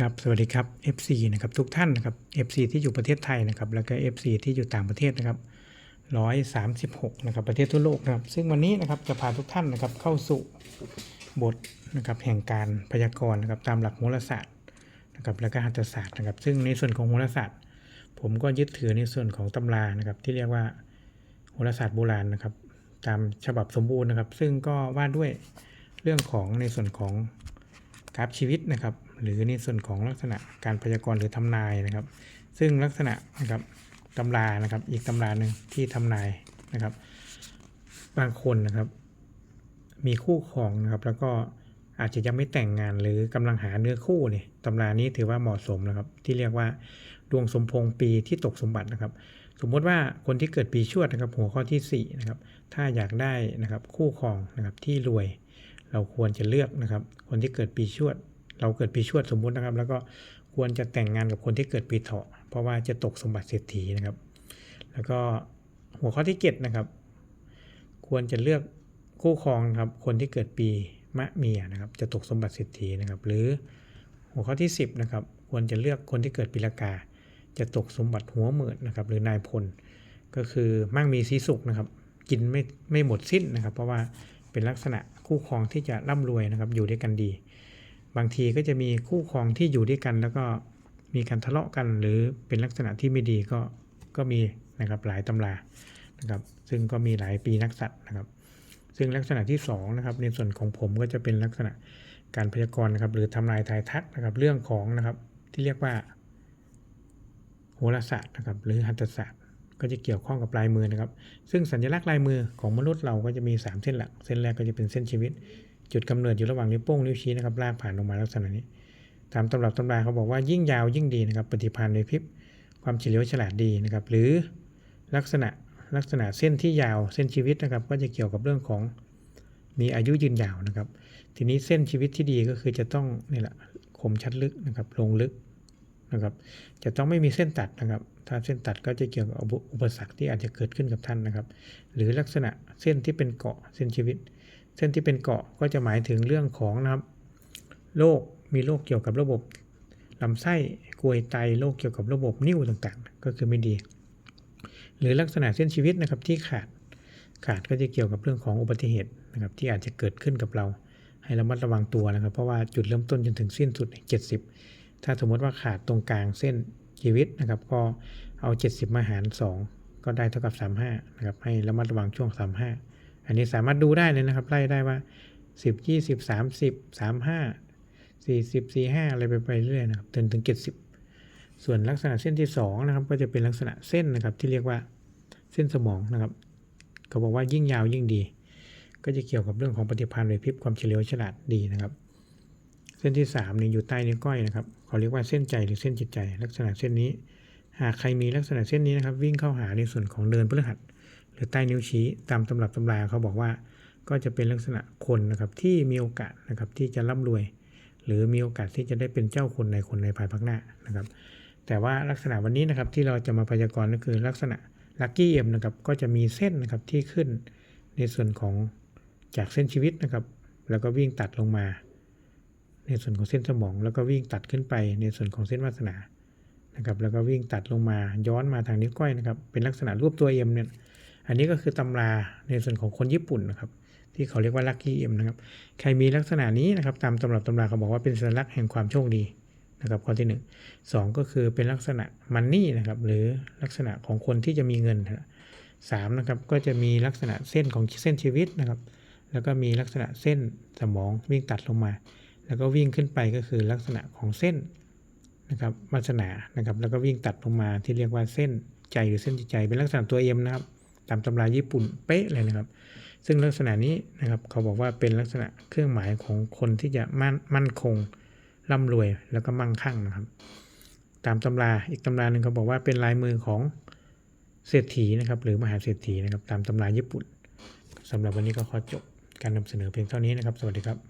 ครับสวัสดีครับ FC นะครับทุกท่านนะครับ FC ที่อยู่ประเทศไทยนะครับแล้วก็ FC ที่อยู่ต่างประเทศนะครับ136นะครับประเทศทั่วโลกนะครับ ซึ่งวันนี้นะครับจะพาทุกท่านนะครับเข้าสู่บทนะครับแห่งการพยากรณ์นะครับตามหลักโหราศาสตร์นะครับและก็หัตถศาสตร์นะครับ ซึ่งในส่วนของโหราศาสตร์ ผมก็ยึดถือในส่วนของตำรานะครับ ที่เรียกว่าโหราศาสตร์โบราณนะครับ ตามฉบับสมบูรณ์นะครับ ซึ่งก็ว่าด้วยเรื่องของในส่วนของ กราฟชีวิตนะครับ หรือในส่วนของลักษณะการพยากรณ์หรือทำนายนะครับ ซึ่งลักษณะนะครับตำรานะครับอีกตำราหนึ่งที่ทำนายนะครับ บางคนนะครับ มีคู่ครองนะครับ แล้วก็อาจจะยังไม่แต่งงานหรือกำลังหาเนื้อคู่เนี่ยตำรานี้ถือว่าเหมาะสมนะครับ ที่เรียกว่าดวงสมพงษ์ปีที่ตกสมบัตินะครับ สมมติว่าคนที่เกิดปีชวดนะครับ หัวข้อที่สี่นะครับถ้าอยากได้นะครับคู่ครองนะครับที่รวย เราควรจะเลือกนะครับ คนที่เกิดปีชวด เราเกิดปีชวดสมมุตินะครับ แล้วก็ควรจะแต่งงานกับคนที่เกิดปีเถาะ เพราะว่าจะตกสมบัติเศรษฐีนะครับ แล้วก็หัวข้อที่เจ็ดนะครับ ควรจะเลือกคู่ครองนะครับ คนที่เกิดปีมะเมียนะครับ จะตกสมบัติเศรษฐีนะครับ หรือหัวข้อที่ 10นะครับ ควรจะเลือกคนที่เกิดปีละกา จะตกสมบัติหัวหมื่นนะครับ หรือนายพล ก็คือมั่งมีสีสุขนะครับ กินไม่ไม่หมดสิ้นนะครับ เพราะว่าเป็นลักษณะ คู่ครองที่จะร่ำรวยนะครับอยู่ด้วยกันดี บางทีก็จะมีคู่ครองที่อยู่ด้วยกัน แล้วก็มีการทะเลาะกันหรือเป็นลักษณะที่ไม่ดีก็ก็มีนะครับหลายตำรานะครับซึ่งก็มีหลายปีนักษัตริย์นะครับ ซึ่งลักษณะที่2นะครับในส่วนของผมก็จะเป็นลักษณะการพยากรณ์นะครับหรือทำนายทายทักนะครับเรื่องของนะครับที่เรียกว่าโหราศาสตร์นะครับหรือหัตถศาสตร์ ก็จะเกี่ยวข้องกับลายมือนะครับ ซึ่งสัญลักษณ์ลายมือของมนุษย์เราก็จะมี 3 เส้นหลัก เส้นแรกก็จะเป็นเส้นชีวิต จุดกำเนิดอยู่ระหว่างนิ้วโป้งนิ้วชี้นะครับลากผ่านลงมาลักษณะนี้ ตามตำรับตำราเขาบอกว่ายิ่งยาวยิ่งดีนะครับปฏิภาณในพริบ ความเฉลียวฉลาดดีนะครับ หรือลักษณะลักษณะเส้นที่ยาวเส้นชีวิตนะครับ ก็จะเกี่ยวกับเรื่องของมีอายุยืนยาวนะครับ ทีนี้เส้นชีวิตที่ดีก็คือจะต้องนี่แหละคมชัดลึกนะครับลงลึก นะครับ จะต้องไม่มีเส้นตัดนะครับ ถ้าเส้นตัดก็จะเกี่ยวกับอุปสรรคที่อาจจะเกิดขึ้นกับท่านนะครับ หรือลักษณะเส้นที่เป็นเกาะเส้นชีวิต เส้นที่เป็นเกาะก็จะหมายถึงเรื่องของนะครับโรคมีโรคเกี่ยวกับระบบลำไส้กรวยไตโรคเกี่ยวกับระบบนิ่วต่างๆ ก็คือไม่ดี หรือลักษณะเส้นชีวิตนะครับที่ขาดขาดก็จะเกี่ยวกับเรื่องของอุบัติเหตุนะครับที่อาจจะเกิดขึ้นกับเรา ให้ระมัดระวังตัวนะครับ เพราะว่าจุดเริ่มต้นจนถึงสิ้นสุด 70 ถ้าสมมติว่าขาดตรงกลางเส้นชีวิตนะครับ ก็เอา 70 มาหาร 2 ก็ได้เท่ากับ 35นะครับ ให้ระมัดระวังช่วง 35 อันนี้สามารถดูได้เลยนะครับ ไล่ได้ว่า 10 20 30 35 40 45 อะไรไปไปเรื่อยนะครับจนถึง 70 ส่วนลักษณะเส้นที่2นะครับ ก็จะเป็นลักษณะเส้นนะครับที่เรียกว่าเส้นสมองนะครับ เขาบอกว่ายิ่งยาวยิ่งดี ก็จะเกี่ยวกับเรื่องของปฏิภาณไหวพริบความเฉลียวฉลาดดีนะครับ เส้นที่3นี่อยู่ใต้นิ้วก้อยนะครับเขาเรียกว่าเส้นใจหรือเส้นจิตใจ ลักษณะเส้นนี้ หากใครมีลักษณะเส้นนี้นะครับ วิ่งเข้าหาในส่วนของเดินพฤหัสหรือใต้นิ้วชี้ตามตำรับตำราเขาบอกว่า ก็จะเป็นลักษณะคนนะครับที่มีโอกาสนะครับที่จะร่ำรวย หรือมีโอกาสที่จะได้เป็นเจ้าคนในคนในภายภาคหน้านะครับ แต่ว่าลักษณะวันนี้นะครับที่เราจะมาพยากรณ์ก็คือลักษณะลัคกี้เอ็มนะครับก็จะมีเส้นนะครับที่ขึ้นในส่วนของจากเส้นชีวิตนะครับ แล้วก็วิ่งตัดลงมา ในส่วนของเส้นสมอง แล้วก็วิ่งตัดขึ้นไปในส่วนของเส้นวาสนานะครับแล้วก็วิ่งตัดลงมาย้อนมาทางนิ้วก้อยนะครับเป็นลักษณะรูปตัวเอ็มเนี่ยอันนี้ก็คือตำราในส่วนของคนญี่ปุ่นนะครับที่เขาเรียกว่าลัคกี้เอ็มนะครับใครมีลักษณะนี้นะครับตามตำรับตำราเขาบอกว่าเป็นสัญลักษณ์แห่งความโชคดีนะครับข้อที่ 1 2 ก็คือเป็นลักษณะมันนี่นะครับหรือลักษณะของคนที่จะมีเงินสามนะครับก็จะมีลักษณะเส้นของเส้นชีวิตนะครับ แล้วก็มีลักษณะเส้นสมองวิ่งตัดลงมา แล้วก็วิ่งขึ้นไปก็คือลักษณะของเส้นนะครับวาสนานะครับ แล้วก็วิ่งตัดลงมาที่เรียกว่าเส้นใจหรือเส้นจิตใจเป็นลักษณะตัวเอ็มนะครับ ตามตำราญี่ปุ่นเป๊ะเลยนะครับ ซึ่งลักษณะนี้นะครับเขาบอกว่าเป็นลักษณะเครื่องหมายของคนที่จะมั่นมั่นคงร่ำรวยแล้วก็มั่งคั่งนะครับ ตามตำราอีกตำราหนึ่งเขาบอกว่าเป็นลายมือของเศรษฐีนะครับ หรือมหาเศรษฐีนะครับ ตามตำราญี่ปุ่นสำหรับวันนี้ก็ขอจบการนำเสนอเพียงเท่านี้นะครับ สวัสดีครับ